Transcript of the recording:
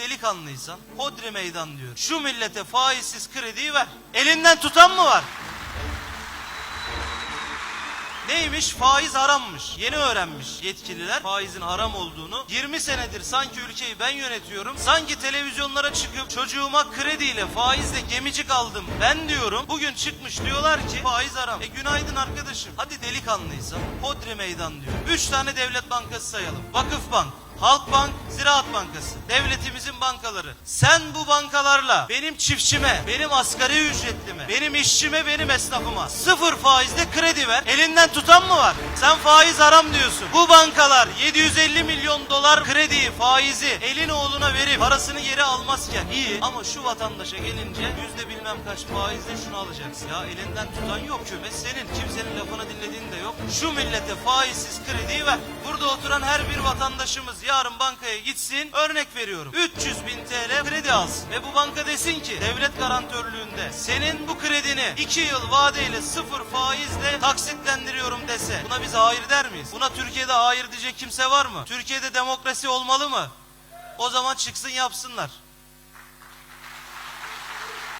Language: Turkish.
delikanlıysan hodri meydan diyor. Şu millete faizsiz krediyi ver. Elinden tutan mı var? Neymiş? Faiz harammış. Yeni öğrenmiş yetkililer faizin haram olduğunu. 20 senedir sanki ülkeyi ben yönetiyorum. Sanki televizyonlara çıkıp çocuğuma krediyle faizle gemicik aldım. Ben diyorum. Bugün çıkmış diyorlar ki faiz haram. E günaydın arkadaşım. Hadi delikanlıysa hodri meydan diyor. 3 tane devlet bankası sayalım. Vakıf Bank, Halkbank, Ziraat Bankası. Devletimizin bankaları. Sen bu bankalarla benim çiftçime, benim asgari ücretlime, benim işçime, benim esnafıma sıfır faizle kredi ver. Elinden tutan mı var? Sen faiz haram diyorsun. Bu bankalar 750 milyon dolar krediyi, faizi elin oğluna verip parasını geri almazken iyi ama şu vatandaşa gelince yüzde bilmem kaç faizle şunu alacaksın. Ya elinden tutan yok. Kümes senin. Kimsenin lafını dinlediğin yok. Şu millete faizsiz krediyi ver. Burada oturan her bir vatandaşımız yarın bankaya gitsin. Örnek veriyorum. 300 bin TL kredi alsın. Ve bu banka desin ki devlet garantörlüğünde senin bu kredini 2 yıl vadeyle sıfır faizle taksitlendiriyorum dese. Buna biz hayır der miyiz? Buna Türkiye'de hayır diyecek kimse var mı? Türkiye'de demokrasi olmalı mı? O zaman çıksın yapsınlar.